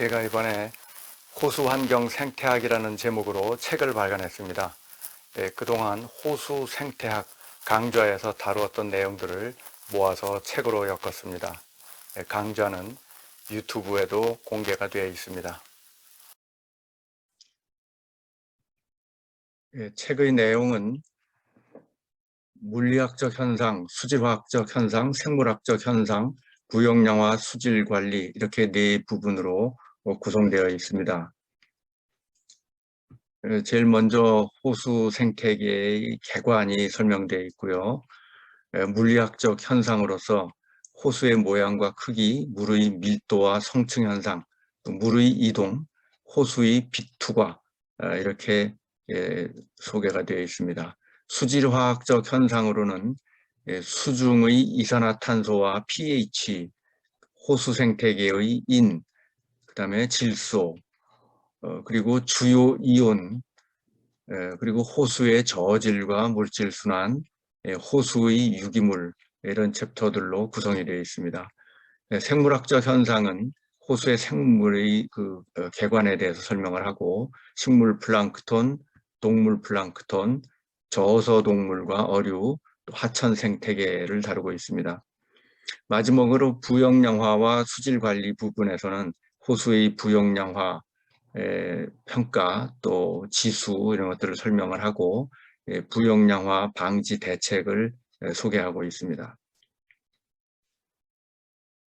제가 이번에 호수 환경 생태학이라는 제목으로 책을 발간했습니다. 예, 그동안 호수 생태학 강좌에서 다루었던 내용들을 모아서 책으로 엮었습니다. 예, 강좌는 유튜브에도 공개가 되어 있습니다. 예, 책의 내용은 물리학적 현상, 수질화학적 현상, 생물학적 현상, 부역량화 수질 관리 이렇게 네 부분으로 어, 구성되어 있습니다. 에, 제일 먼저 호수 생태계의 개관이 설명되어 있고요. 에, 물리학적 현상으로서 호수의 모양과 크기, 물의 밀도와 성층 현상, 또 물의 이동, 호수의 비투과 아, 이렇게 예, 소개가 되어 있습니다. 수질화학적 현상으로는 예, 수중의 이산화탄소와 pH, 호수 생태계의 인, 그 다음에 질소, 어, 그리고 주요 이온, 에, 그리고 호수의 저질과 물질 순환, 예, 호수의 유기물 이런 챕터들로 구성이 되어 있습니다. 예, 생물학적 현상은 호수의 생물의 그 어, 개관에 대해서 설명을 하고 식물 플랑크톤, 동물 플랑크톤, 저서 동물과 어류, 또 하천 생태계를 다루고 있습니다. 마지막으로 부역량화와 수질 관리 부분에서는 호수의 부역량화 에, 평가 또 지수 이런 것들을 설명을 하고 예, 부역량화 방지 대책을 에, 소개하고 있습니다.